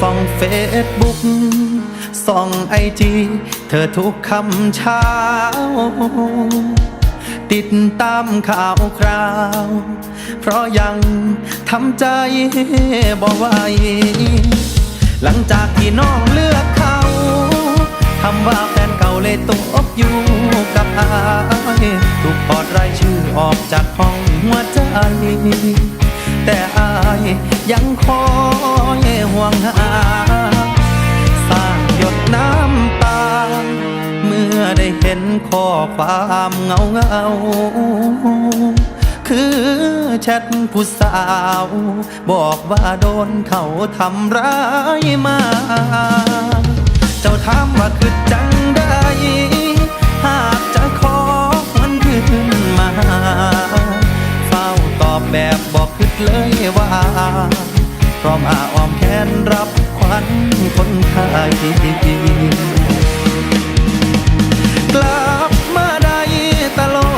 ส่องเฟซบุ๊กส่องไอจีเธอทุกคำเช้า ติดตามข่าวคราว เพราะยังทำใจบ่ไหวหลังจากที่น้องเลือกเขาคำว่าแฟนเก่าเลยตกอบอยู่กับอายถูกปอดรายชื่อออกจากห้องหัวใจ แต่อายยังคอย ห่วงหา สร้างหยดน้ำตา เมื่อได้เห็นข้อความเงาเงา คือแชทผู้สาว บอกว่าโดนเขาทำร้ายมา เจ้าถามว่าคือจังได้ นคนไทยกลับมาได้ตลอ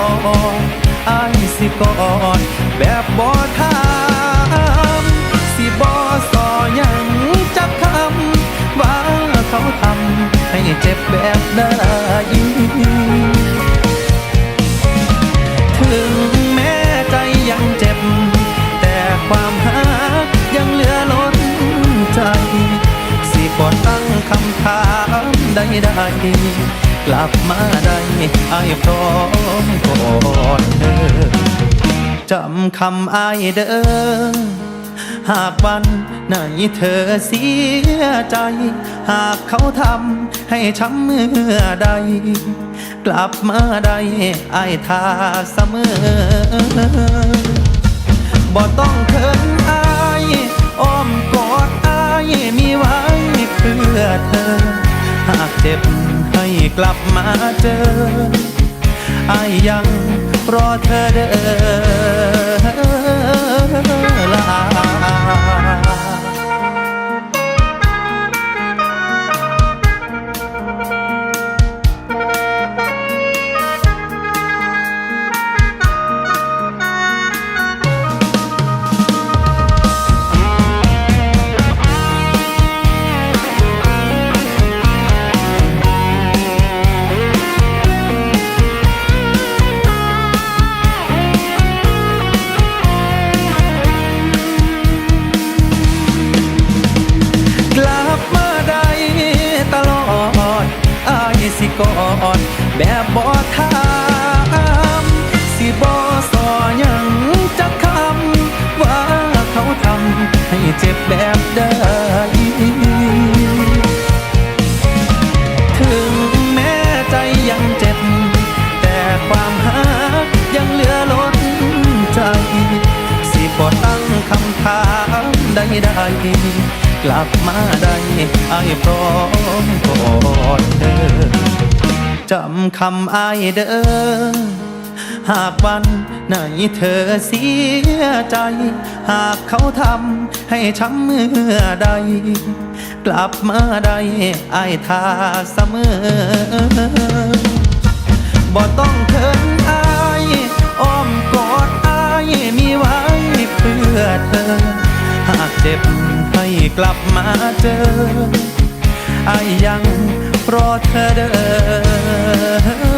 ดอายสิกอดแบบบอถามสิบอสอยังจักคำว่าเขาทำให้เจ็บแบบได้ามใดๆกลับมาได้ไอ้พร้อมกอดเธอจำคำไอายเด้อหากวันไหนเธอเสียใจ หากเขาทำให้ช้ำเมื่อใด กลับมาได้ไอายทาเสมอบ่ต้องเขิน เจ็บให้กลับมาเจออายยังรอเธอเด้อ กอดแบบบอถามสิบอสอยังจักคำว่าเขาทำให้เจ็บแบบได้ถึงแม้ใจยังเจ็บ แต่ความหายังเหลือล้นใจ สิบอตั้งคำถามใดๆ กลับมาได้ไอ้พร้อมกอดเธอจำคำไอายเด้อหากวันไหนเธอเสียใจ หากเขาทำให้ช้ำเมื่อใด กลับมาได้ไอายทาเสมอบ่ต้องเขินอายอ้อมกอดอายมีไว้เพื่อเธอ เจ็บให้กลับมาเจออายยังรอเธอเดิน